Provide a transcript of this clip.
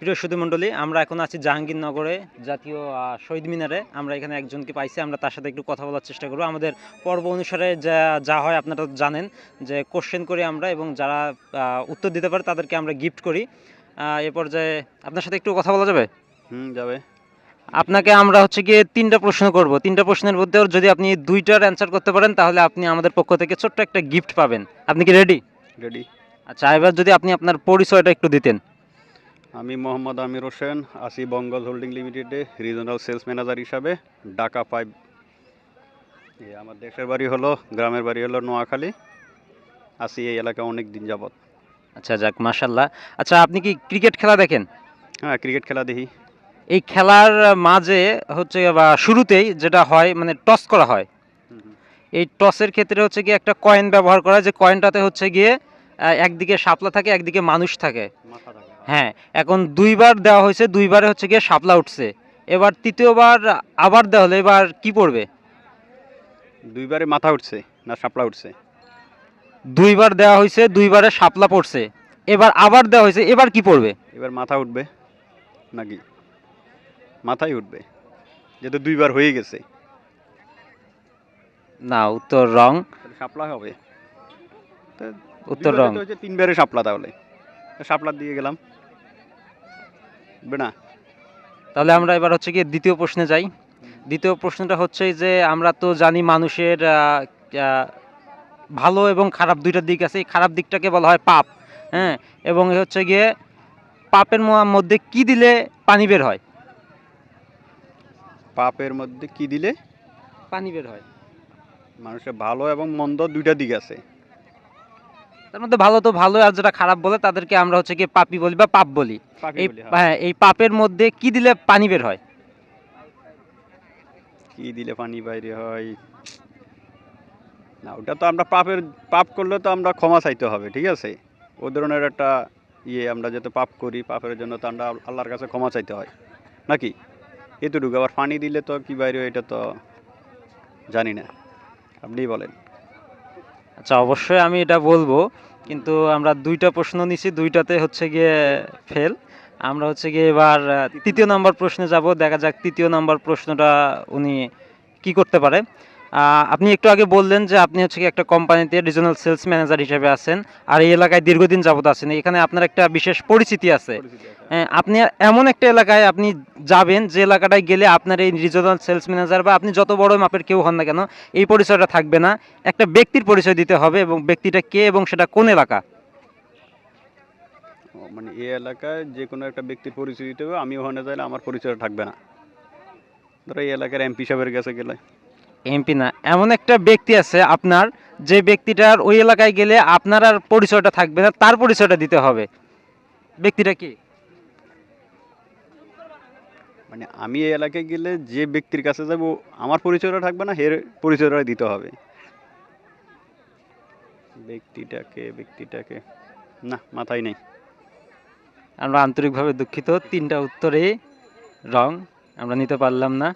প্রিয় সুধীমণ্ডলী আমরা এখন আছি জাহাঙ্গীরনগরে জাতীয় শহীদ মিনারে। আমরা এখানে একজনকে পাইছি আমরা তার সাথে একটু কথা বলার চেষ্টা করব। আমাদের পর্ব অনুসারে যা যা হয় আপনারা জানেন যে কোশ্চেন করি আমরা এবং যারা উত্তর দিতে পারে তাদেরকে আমরা গিফট করি। এ পর্যায়ে আপনার সাথে একটু কথা বলা যাবে? হুম যাবে। আপনাকে আমরা হচ্ছে গিয়ে তিনটা প্রশ্ন করব। তিনটা প্রশ্নের মধ্যে যদি আপনি দুইটার অ্যান্সার করতে পারেন তাহলে আপনি আমাদের পক্ষ থেকে ছোট্ট একটা গিফট পাবেন। আপনি কি রেডি রেডি আচ্ছা এবার যদি আপনি আপনার পরিচয়টা একটু দিতেন। আমি মোহাম্মদ আমির হোসেন আসি বঙ্গল হোল্ডিং লিমিটেডে রিজনাল সেলস ম্যানেজার হিসাবে ঢাকা এই আমার দেশের বাড়ি হলো গ্রামের বাড়ি হলো নোয়াখালী। আসি এই এলাকা অনেক দিন যাবত আচ্ছা যাক মাশাল্লাহ আচ্ছা আপনি কি ক্রিকেট খেলা দেখেন? হ্যাঁ ক্রিকেট খেলা দেখি। এই খেলার মাঝে হচ্ছে বা শুরুতেই যেটা হয় মানে টস করা হয়। এই টসের ক্ষেত্রে হচ্ছে গিয়ে একটা কয়েন ব্যবহার করা যে কয়েনটাতে হচ্ছে গিয়ে একদিকে শাপলা থাকে একদিকে মানুষ থাকে। হ্যাঁ এখন দুইবার দেওয়া হয়েছে দুইবারে হচ্ছে গিয়ে শাপলা উঠছে। এবার তৃতীয়বার আবার দেওয়া হলো এবার কি পড়বে? দুইবারে মাথা উঠছে না সাপলা উঠছে? দুইবার দেওয়া হয়েছে দুইবারে শাপলা পড়ছে। এবার আবার দেওয়া হয়েছে এবার কি পড়বে? এবার মাথা উঠবে নাকি? মাথায় উঠবে যেহেতু দুইবার হয়ে গেছে। না উত্তর রং। সাপলা হবে। উত্তর রং। তিনবারে সাপলা তাহলে। তা সাপলা দিয়ে গেলাম। না তাহলে আমরা এবার হচ্ছে গিয়ে দ্বিতীয় প্রশ্নে যাই। দ্বিতীয় প্রশ্নটা হচ্ছে যে আমরা তো জানি মানুষের ভালো এবং খারাপ দুইটা দিক আছে। এই খারাপ দিকটাকে বলা হয় পাপ হ্যাঁ? এবং হচ্ছে গিয়ে পাপের মধ্যে কি দিলে পানি বের হয়? পাপের মধ্যে কি দিলে? পানি বের হয়। মানুষের ভালো এবং মন্দ দুইটা দিক আছে। তার মধ্যে ভালো তো ভালো আর যেটা খারাপ বলে তাদেরকে আমরা হচ্ছে গিয়ে পাপি বলি বা পাপ বলি। এই হ্যাঁ। এই পাপের মধ্যে কি দিলে পানি বের হয়? কি দিলে পানি বাইরে হয়? না ওটা তো আমরা পাপের পাপ করলে তো আমরা ক্ষমা চাইতে হবে ঠিক আছে? ও ধরনের একটা ইয়ে আমরা যাতে পাপ করি পাপের জন্য তো আমরা আল্লাহর কাছে ক্ষমা চাইতে হয় নাকি? এতটুকু আবার পানি দিলে তো কি বাইরে এটা তো জানি না আপনিই বলেন। আচ্ছা অবশ্যই আমি এটা বলব, কিন্তু আমরা দুইটা প্রশ্ন নিছি, দুইটাতে হচ্ছে গিয়ে ফেল আমরা হচ্ছে গিয়ে এবার তৃতীয় নাম্বার প্রশ্নে যাব, দেখা যাক তৃতীয় নাম্বার প্রশ্নটা উনি কি করতে পারে। আপনি একটু আগে বললেন যে আপনি হচ্ছে একটা কোম্পানিতে রিজনাল সেলস ম্যানেজার হিসেবে আছেন আর এই এলাকায় দীর্ঘদিন যাবত আছেন। এখানে আপনার একটা বিশেষ পরিচিতি আছে। হ্যাঁ, আপনি এমন একটা এলাকায় আপনি যাবেন যে এলাকাটায় গেলে আপনার এই রিজনাল সেলস ম্যানেজার বা আপনি যত বড় মাপের কেউ হন না কেন এই পরিচয়টা থাকবে না। একটা ব্যক্তির পরিচয় দিতে হবে এবং ব্যক্তিটা কে এবং সেটা কোন এলাকা? মানে এই এলাকায় যে কোনো একটা ব্যক্তির পরিচয় দিতে হবে। আমি ওখানে যাইলে আমার পরিচয় থাকবে না। ধরো এই এলাকার এমপি সাহেবের কাছে গেলে। এমপি না এমন একটা ব্যক্তি আছে আপনার যে ব্যক্তিটার ওই এলাকায় গেলে আপনার আর পরিচয়টা থাকবে না তার পরিচয়টা দিতে হবে। ব্যক্তিটা কি? মানে আমি এই এলাকায় গেলে যে ব্যক্তির কাছে যাব আমার পরিচয়টা থাকবে না হের পরিচয়টা দিতে হবে। ব্যক্তিটাকে ব্যক্তিটাকে না মাথায় নেই। আমরা আন্তরিকভাবে দুঃখিত তিনটা উত্তরে রং আমরা নিতে পারলাম না।